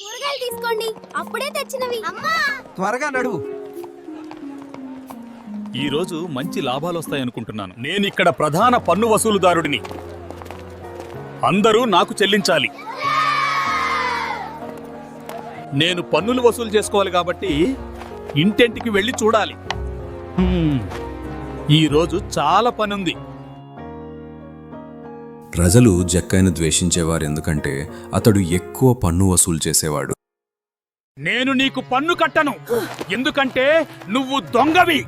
కూరగాయలు తీసుకోండి. అప్పుడే తెచ్చినవి. అమ్మా! త్వరగా నడువు. ఈ రోజు మంచి లాభాలు వస్తాయనుకుంటున్నాను. నేను ఇక్కడ ప్రధాన పన్ను వసూలుదారుడిని. అందరూ నాకు చెల్లించాలి. నేను పన్నులు వసూలు చేసుకోవాలి కాబట్టి ఇంటింటికి వెళ్ళి చూడాలి. ఈ రోజు చాలా పనుంది. ప్రజలు జక్కైన ద్వేషించేవారు ఎందుకంటే అతడు ఎక్కువ పన్ను వసూలు చేసేవాడు. నేను నీకు పన్ను కట్టను. ఎందుకంటే నువ్వు దొంగవి.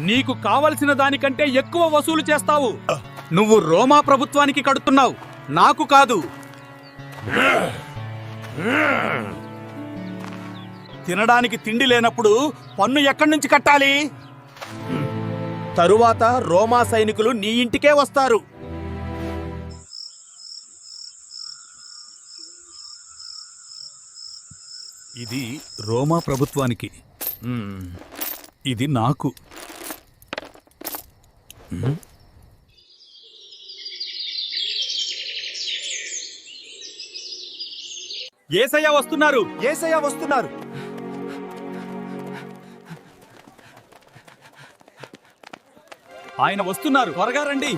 నీకు కావలసిన దానికంటే ఎక్కువ వసూలు చేస్తావు. నువ్వు రోమా ప్రభుత్వానికి కడుతున్నావు. నాకు కాదు. తినడానికి తిండి లేనప్పుడు పన్ను ఎక్కడి నుంచి కట్టాలి? తరువాత రోమా సైనికులు నీ ఇంటికే వస్తారు. ఇది రోమా ప్రభుత్వానికి. ఇది నాకు. ఏసయ్య వస్తున్నారు ఏసయ్య వస్తున్నారు ఆయన వస్తున్నారు త్వరగా రండి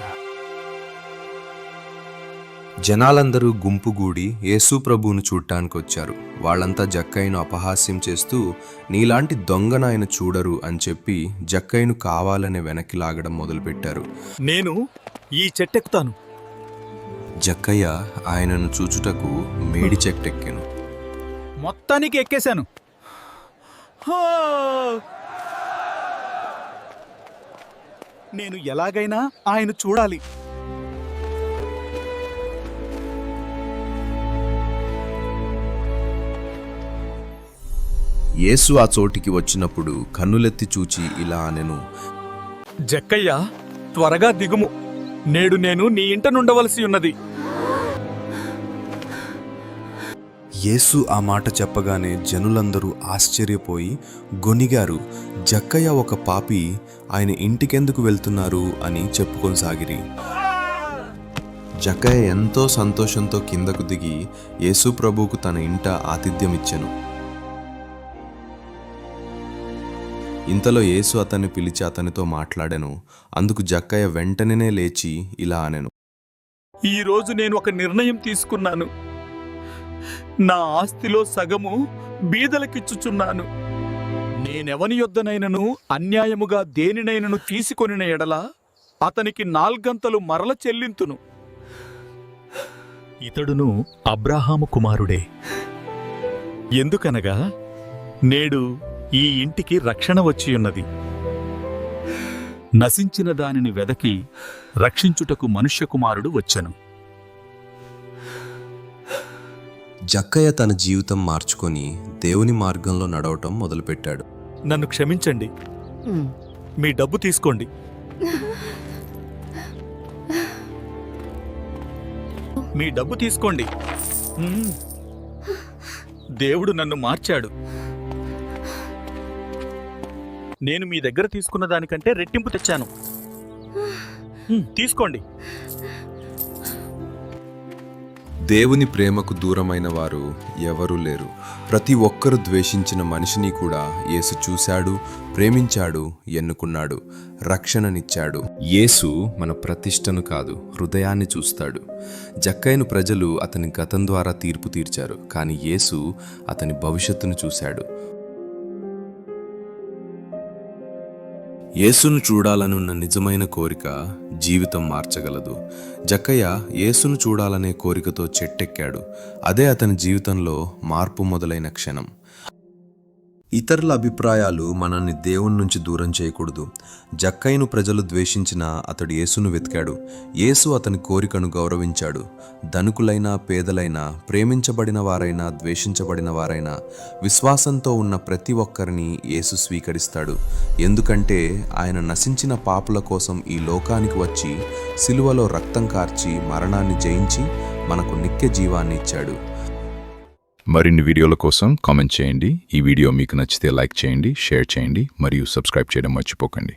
జనాలందరూ గుంపుగూడి యేసు ప్రభువును చూడటానికొచ్చారు వాళ్ళంతా జక్కయ్యను అపహాస్యం చేస్తూ నీలాంటి దొంగను ఆయన చూడరు అని చెప్పి జక్కయ్యను కావాలనే వెనక్కి లాగడం మొదలుపెట్టారు. నేను ఈ చెట్టెక్కుతాను. జక్కయ్య ఆయనను చూచుటకు మేడి చెట్టెక్కెను. మొత్తానికి ఎక్కేశాను! నేను ఎలాగైనా ఆయన చూడాలి. యేసు ఆ చోటికి వచ్చినప్పుడు కన్నులెత్తి చూచి ఇలా అనెను. జక్కయ్య త్వరగా దిగుము. నేడు నేను నీ ఇంట నుండవలసి ఉన్నది. యేసు ఆ మాట చెప్పగానే జనులందరూ ఆశ్చర్యపోయి గొనిగారు జక్కయ్య ఒక పాపి ఆయన ఇంటికెందుకు వెళ్తున్నారు అని చెప్పుకొనసాగిరి జక్కయ్య ఎంతో సంతోషంతో కిందకు దిగి యేసు ప్రభువుకు తన ఇంట ఆతిథ్యమిచ్చెను. ఇంతలో యేసు అతన్ని పిలిచి అతనితో మాట్లాడెను. అందుకు జక్కయ్య వెంటనే లేచి ఇలా అనెను. ఈ రోజు నేను ఒక నిర్ణయం తీసుకున్నాను. నా ఆస్తిలో సగము బీదలకిచ్చుచున్నాను. నేనెవని యొద్దనైనను అన్యాయముగా దేనినైనను తీసుకొనిన ఎడల అతనికి నాల్గంతలు మరల చెల్లింతును. ఇతడును అబ్రాహాము కుమారుడే. ఎందుకనగా నేడు ఈ ఇంటికి రక్షణ వచ్చియున్నది. నశించిన దానిని వెదకి రక్షించుటకు మనుష్య కుమారుడు వచ్చెను. జక్కయ్య తన జీవితం మార్చుకొని దేవుని మార్గంలో నడవటం మొదలుపెట్టాడు. నన్ను క్షమించండి. మీ డబ్బు తీసుకోండి. మీ డబ్బు తీసుకోండి. దేవుడు నన్ను మార్చాడు. నేను మీ దగ్గర తీసుకున్న దానికంటే రెట్టింపు తెచ్చాను. తీసుకోండి. దేవుని ప్రేమకు దూరమైన వారు ఎవరూ లేరు. ప్రతి ఒక్కరు ద్వేషించిన మనిషిని కూడా యేసు చూశాడు ప్రేమించాడు ఎన్నుకున్నాడు రక్షణనిచ్చాడు. యేసు మన ప్రతిష్టను కాదు హృదయాన్ని చూస్తాడు. జక్కయ్యను ప్రజలు అతని గతం ద్వారా తీర్పు తీర్చారు కానీ యేసు అతని భవిష్యత్తును చూశాడు. యేసును చూడాలనున్న నిజమైన కోరిక జీవితం మార్చగలదు. జక్కయ్య యేసును చూడాలనే కోరికతో చెట్టెక్కాడు. అదే అతని జీవితంలో మార్పు మొదలైన క్షణం. ఇతరుల అభిప్రాయాలు మనల్ని దేవుని నుంచి దూరం చేయకూడదు. జక్కైను ప్రజలు ద్వేషించిన అతడు యేసును వెతికాడు. యేసు అతని కోరికను గౌరవించాడు. ధనుకులైనా పేదలైనా ప్రేమించబడిన వారైనా ద్వేషించబడిన వారైనా విశ్వాసంతో ఉన్న ప్రతి ఒక్కరిని యేసు స్వీకరిస్తాడు. ఎందుకంటే ఆయన నశించిన పాపుల కోసం ఈ లోకానికి వచ్చి సిలువలో రక్తం కార్చి మరణాన్ని జయించి మనకు నిత్య జీవాన్ని ఇచ్చాడు. మరిన్ని వీడియోల కోసం కామెంట్ చేయండి. ఈ వీడియో మీకు నచ్చితే లైక్ చేయండి షేర్ చేయండి మరియు సబ్స్క్రైబ్ చేయడం మర్చిపోకండి.